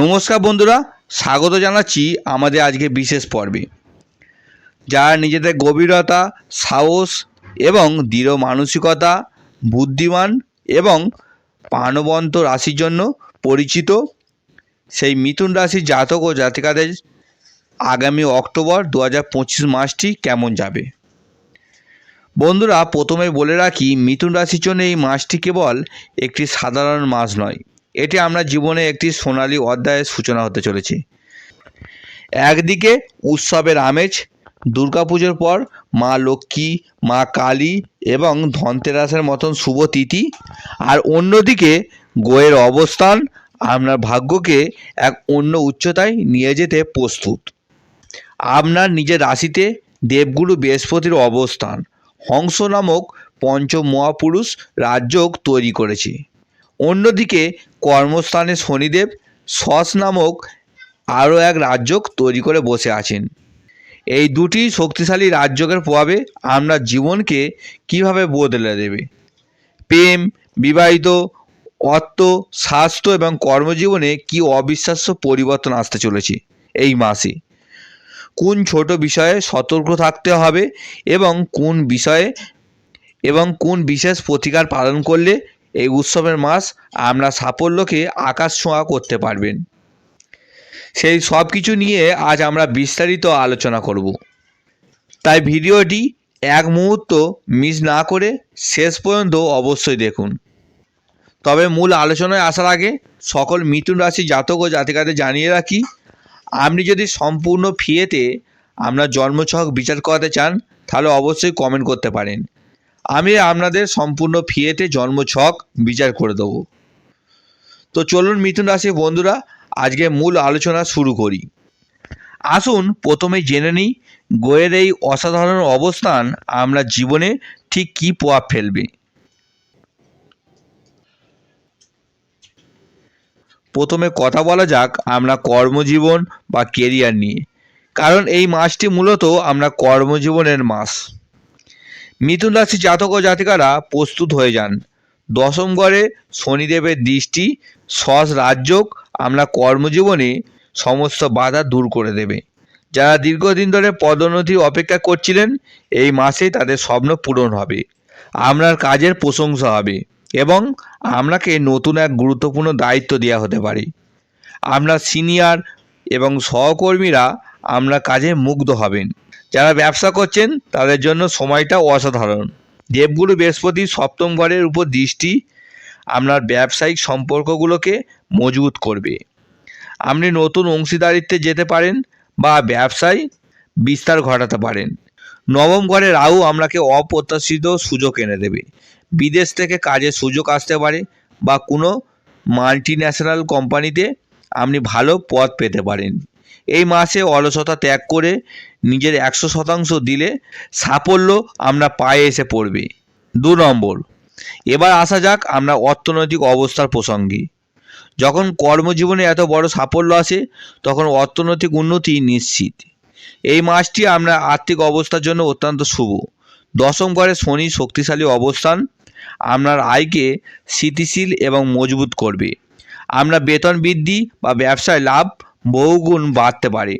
নমস্কার বন্ধুরা, স্বাগত জানাচ্ছি আমাদের আজকে বিশেষ পর্বে। যারা নিজেদের গভীরতা, সাহস এবং দৃঢ় মানসিকতা, বুদ্ধিমান এবং প্রাণবন্ত রাশির জন্য পরিচিত সেই মিথুন রাশির জাতক ও জাতিকাদের আগামী অক্টোবর দু হাজার পঁচিশ মাসটি কেমন যাবে? বন্ধুরা, প্রথমে বলে রাখি, মিথুন রাশির জন্য এই মাসটি কেবল একটি সাধারণ মাস নয়। এটি আমরা জীবনে একটি সোনালী অধ্যায়ের সূচনা হতে চলেছে। একদিকে উৎসবের আমেজ, দুর্গাপুজোর পর মা লক্ষ্মী, মা কালী এবং ধনতেরাসের মতন শুভ তিথি, আর অন্যদিকে গোয়ের অবস্থান আপনার ভাগ্যকে এক অন্য উচ্চতায় নিয়ে যেতে প্রস্তুত। আপনার নিজের রাশিতে দেবগুরু বৃহস্পতির অবস্থান, হংস নামক পঞ্চ মহাপুরুষ রাজযোগ তৈরি করেছে। অন্যদিকে কর্মস্থানে শনিদেব সস নামক আরও এক রাজযোগ তৈরি করে বসে আছেন। এই দুটি শক্তিশালী রাজযোগের প্রভাবে আপনার জীবনকে কীভাবে বদলে দেবে? প্রেম, বিবাহিত, অর্থ, স্বাস্থ্য এবং কর্মজীবনে কি অবিশ্বাস্য পরিবর্তন আসতে চলেছে এই মাসে? কোন ছোট বিষয়ে সতর্ক থাকতে হবে এবং কোন বিষয়ে এবং কোন বিশেষ প্রতিকার পালন করলে এই উৎসবের মাস আমরা সাফল্যকে আকাশ ছোঁয়া করতে পারবেন। সেই সব কিছু নিয়ে আজ আমরা বিস্তারিত আলোচনা করব। তাই ভিডিওটি এক মুহূর্ত মিস না করে শেষ পর্যন্ত অবশ্যই দেখুন। তবে মূল আলোচনায় আসার আগে সকল মিথুন রাশি জাতক ও জাতিকাদের জানিয়ে রাখি, আপনি যদি সম্পূর্ণ ফিয়েতে আপনার জন্মছক বিচার করাতে চান, তাহলে অবশ্যই কমেন্ট করতে পারেন। আমি আপনাদের সম্পূর্ণ ফিয়েতে জন্মছক বিচার করে দেবো। তো চলুন মিথুন রাশির বন্ধুরা, আজকে মূল আলোচনা শুরু করি। আসুন প্রথমে জেনে নিই, গোয়ের এই অসাধারণ অবস্থান আমরা জীবনে ঠিক কী প্রভাব ফেলবে। প্রথমে কথা বলা যাক আমরা কর্মজীবন বা কেরিয়ার নিয়ে। কারণ এই মাসটি মূলত আমরা কর্মজীবনের মাস। মিথুন রাশি জাতক ও জাতিকারা প্রস্তুত হয়ে যান। দশম ঘরে শনিদেবের দৃষ্টি সস রাজযোগ, আমরা কর্মজীবনে সমস্ত বাধা দূর করে দেবে। যারা দীর্ঘদিন ধরে পদোন্নতি অপেক্ষা করছিলেন, এই মাসেই তাদের স্বপ্ন পূরণ হবে। আপনার কাজের প্রশংসা হবে এবং আপনাকে নতুন এক গুরুত্বপূর্ণ দায়িত্ব দেওয়া হতে পারে। আপনার সিনিয়র এবং সহকর্মীরা আপনার কাজে মুগ্ধ হবেন। যারা ব্যবসা করছেন, তাদের জন্য সময়টা অসাধারণ। দেবগুরু বৃহস্পতি সপ্তম ঘরের উপর দৃষ্টি আপনার ব্যবসায়িক সম্পর্কগুলোকে মজবুত করবে। আপনি নতুন অংশীদারিত্বে যেতে পারেন বা ব্যবসায় বিস্তার ঘটাতে পারেন। নবম ঘরে রাহু আপনাকে অপ্রত্যাশিত সুযোগ এনে দেবে। বিদেশ থেকে কাজের সুযোগ আসতে পারে বা কোনো মাল্টি ন্যাশনাল কোম্পানিতে আপনি ভালো পদ পেতে পারেন। এই মাসে অলসতা ত্যাগ করে নিজের একশো শতাংশ দিলে সাফল্য আমরা পায়ে এসে পড়বে। দু নম্বর, এবার আসা যাক আমরা অর্থনৈতিক অবস্থার প্রসঙ্গে। যখন কর্মজীবনে এত বড় সাফল্য আসে, তখন অর্থনৈতিক উন্নতি নিশ্চিত। এই মাসটি আমরা আর্থিক অবস্থার জন্য অত্যন্ত শুভ। দশম ঘরে শনি শক্তিশালী অবস্থান আপনার আয়কে স্থিতিশীল এবং মজবুত করবে। আমরা বেতন বৃদ্ধি বা ব্যবসায় লাভ বহুগুণ বাড়তে পারে।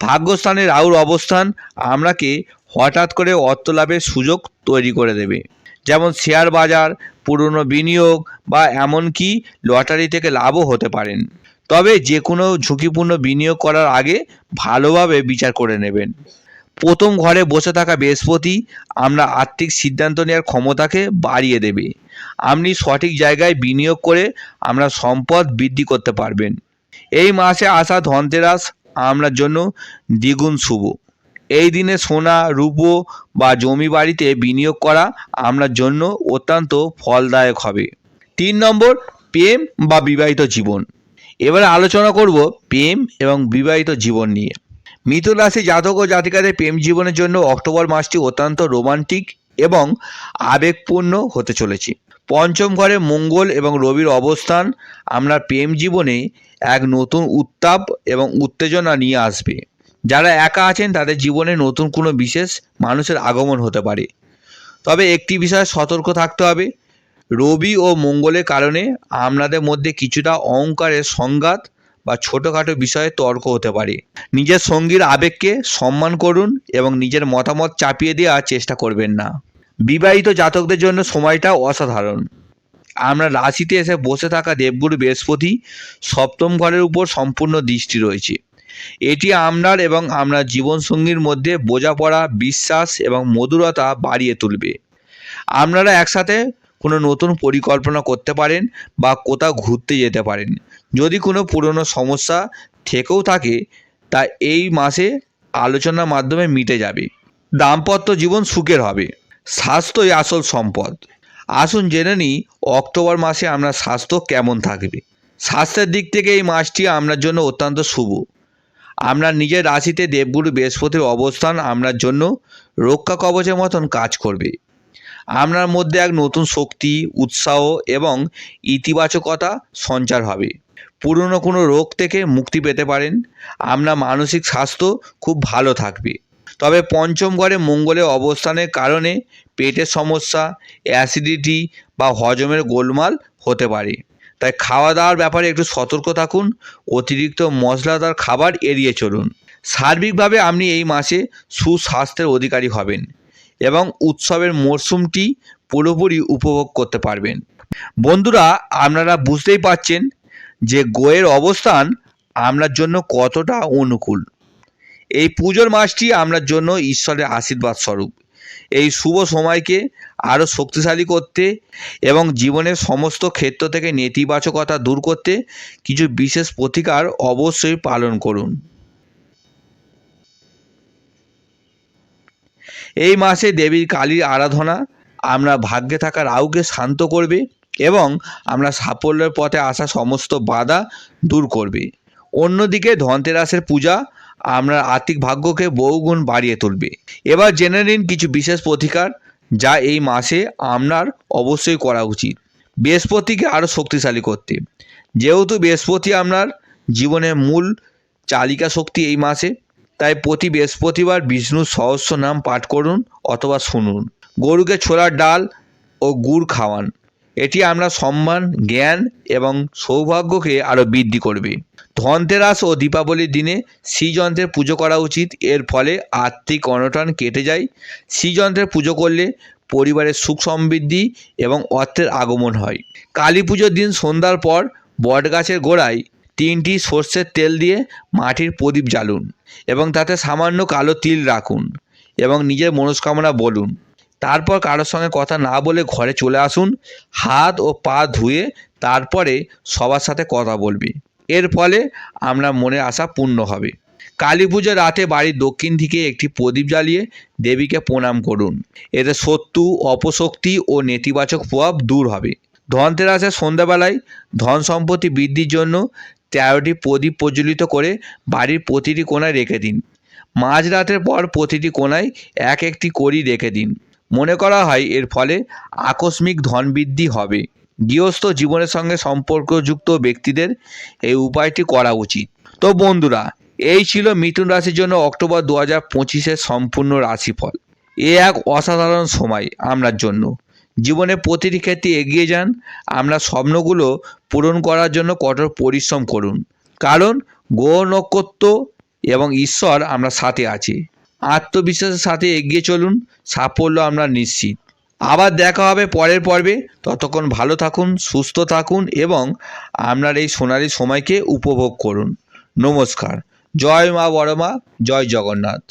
ভাগ্যস্থানে রাহুর অবস্থান আপনাকে হঠাৎ করে অর্থ লাভের সুযোগ তৈরি করে দেবে। যেমন শেয়ার বাজার, পুরনো বিনিয়োগ বা এমনকি লটারি থেকে লাভও হতে পারেন। তবে যে কোনো ঝুঁকিপূর্ণ বিনিয়োগ করার আগে ভালোভাবে বিচার করে নেবেন। প্রথম ঘরে বসে থাকা বৃহস্পতি আমরা আর্থিক সিদ্ধান্ত নেওয়ার ক্ষমতাকে বাড়িয়ে দেবে। আপনি সঠিক জায়গায় বিনিয়োগ করে আমরা সম্পদ বৃদ্ধি করতে পারবেন। এই মাসে আসা ধনতেরাস আপনার জন্য দ্বিগুণ শুভ। এই দিনে সোনা, রূপো বা জমি বাড়িতে বিনিয়োগ করা আপনার জন্য অত্যন্ত ফলদায়ক হবে। তিন নম্বর, প্রেম বা বিবাহিত জীবন। এবারে আলোচনা করব প্রেম এবং বিবাহিত জীবন নিয়ে। মিথুন রাশি জাতক ও জাতিকাদের প্রেম জীবনের জন্য অক্টোবর মাসটি অত্যন্ত রোমান্টিক এবং আবেগপূর্ণ হতে চলেছে। পঞ্চম ঘরে মঙ্গল এবং রবির অবস্থান। আপনার প্রেম জীবনে এক নতুন উত্তাপ এবং উত্তেজনা নিয়ে আসবে। যারা একা আছেন, তাদের জীবনে নতুন কোনো বিশেষ মানুষের আগমন হতে পারে। তবে একটি বিষয়ে সতর্ক থাকতে হবে। রবি ও মঙ্গলের কারণে আপনাদের মধ্যে কিছুটা অহংকারের সংঘাত বা ছোটোখাটো বিষয়ে তর্ক হতে পারে। নিজের সঙ্গীর আবেগকে সম্মান করুন এবং নিজের মতামত চাপিয়ে দেওয়ার চেষ্টা করবেন না। বিবাহিত জাতকদের জন্য সময়টা অসাধারণ। আমরা রাশিতে এসে বসে থাকা দেবগুরু বৃহস্পতি সপ্তম ঘরের উপর সম্পূর্ণ দৃষ্টি রয়েছে। এটি আপনার এবং আপনার জীবনসঙ্গীর মধ্যে বোঝাপড়া, বিশ্বাস এবং মধুরতা বাড়িয়ে তুলবে। আপনারা একসাথে কোনো নতুন পরিকল্পনা করতে পারেন বা কোথাও ঘুরতে যেতে পারেন। যদি কোনো পুরনো সমস্যা থেকেও থাকে, তা এই মাসে আলোচনার মাধ্যমে মিটে যাবে। দাম্পত্য জীবন সুখের হবে। স্বাস্থ্যই আসল সম্পদ। আসুন জেনে নিই, অক্টোবর মাসে আপনার স্বাস্থ্য কেমন থাকবে। স্বাস্থ্যের দিক থেকে এই মাসটি আপনার জন্য অত্যন্ত শুভ। আমরা নিজের রাশিতে দেবগুরু বৃহস্পতির অবস্থান আপনার জন্য রক্ষা কবচের মতন কাজ করবে। আপনার মধ্যে এক নতুন শক্তি, উৎসাহ এবং ইতিবাচকতা সঞ্চার হবে। পুরনো কোনো রোগ থেকে মুক্তি পেতে পারেন। আপনার মানসিক স্বাস্থ্য খুব ভালো থাকবে। তবে পঞ্চম ঘরে মঙ্গলের অবস্থানের কারণে পেটের সমস্যা অ্যাসিডিটি বা হজমের গোলমাল হতে পারে। তাই খাওয়া দাওয়ার ব্যাপারে একটু সতর্ক থাকুন, অতিরিক্ত মশলাদার খাবার এড়িয়ে চলুন। সার্বিকভাবে আপনি এই মাসে সুস্বাস্থ্যের অধিকারী হবেন এবং উৎসবের মরশুমটি পুরোপুরি উপভোগ করতে পারবেন। বন্ধুরা, আপনারা বুঝতেই পারছেন যে গোয়ের অবস্থান আপনার জন্য কতটা অনুকূল। এই পুজোর মাসটি আপনার জন্য ঈশ্বরের আশীর্বাদ স্বরূপ। এই শুভ সময়কে আরও শক্তিশালী করতে এবং জীবনের সমস্ত ক্ষেত্র থেকে নেতিবাচকতা দূর করতে কিছু বিশেষ প্রতিকার অবশ্যই পালন করুন। এই মাসে দেবীর কালীর আরাধনা আমরা ভাগ্যে থাকা রাউকে শান্ত করবে এবং আমরা সাফল্যের পথে আসা সমস্ত বাধা দূর করবে। অন্যদিকে ধনতেরাসের পূজা আপনার আর্থিক ভাগ্যকে বহুগুণ বাড়িয়ে তুলবে। এবার জেনে নিন কিছু বিশেষ প্রতিকার যা এই মাসে আপনার অবশ্যই করা উচিত। বৃহস্পতিকে আরও শক্তিশালী করতে। যেহেতু বৃহস্পতি আপনার জীবনের মূল চালিকা শক্তি এই মাসে, তাই প্রতি বৃহস্পতিবার বিষ্ণুর সহস্র নাম পাঠ করুন অথবা শুনুন। গরুকে ছোলার ডাল ও গুড় খাওয়ান। এটি আপনার সম্মান, জ্ঞান এবং সৌভাগ্যকে আরও বৃদ্ধি করবে। ধনতেরাস ও দীপাবলির দিনে শ্রীযন্ত্রের পুজো করা উচিত। এর ফলে আর্থিক অনটন কেটে যায়। শ্রীযন্ত্রের পুজো করলে পরিবারের সুখ সমৃদ্ধি এবং অর্থের আগমন হয়। কালী পুজোর দিন সন্ধ্যার পর বটগাছের গোড়ায় তিনটি সর্ষের তেল দিয়ে মাটির প্রদীপ জ্বালুন এবং তাতে সামান্য কালো তিল রাখুন এবং নিজের মনস্কামনা বলুন। তারপর কারোর সঙ্গে কথা না বলে ঘরে চলে আসুন। হাত ও পা ধুয়ে তারপরে সবার সাথে কথা বলবে। এর ফলে আমরা মনের আশা পূর্ণ হবে। কালী পুজোর রাতে বাড়ির দক্ষিণ দিকে একটি প্রদীপ জ্বালিয়ে দেবীকে প্রণাম করুন। এতে শত্রু অপশক্তি ও নেতিবাচক প্রভাব দূর হবে। ধনতেরাসের সন্ধ্যাবেলায় ধন সম্পত্তি বৃদ্ধির জন্য তেরোটি প্রদীপ প্রজ্বলিত করে বাড়ির প্রতিটি কোণায় রেখে দিন। মাঝরাতের পর প্রতিটি কোণায় এক একটি করি রেখে দিন। মনে করা হয় এর ফলে আকস্মিক ধন বৃদ্ধি হবে। গৃহস্থ জীবনের সঙ্গে সম্পর্কযুক্ত ব্যক্তিদের এই উপায়টি করা উচিত। তো বন্ধুরা, এই ছিল মিথুন রাশির জন্য অক্টোবর দু হাজার পঁচিশের সম্পূর্ণ রাশিফল। এ এক অসাধারণ সময় আপনার জন্য। জীবনে প্রতিটি ক্ষেত্রে এগিয়ে যান। আমরা স্বপ্নগুলো পূরণ করার জন্য কঠোর পরিশ্রম করুন। কারণ গ্রহ নক্ষত্র এবং ঈশ্বর আমরা সাথে আছি। আত্মবিশ্বাসের সাথে এগিয়ে চলুন। সাফল্য আমরা নিশ্চিত। আবার দেখা হবে পরের পর্বে। ততক্ষণ ভালো থাকুন, সুস্থ থাকুন এবং আপনার এই সোনালি সময়কে উপভোগ করুন। নমস্কার। জয় মা বড় মা জয় জগন্নাথ।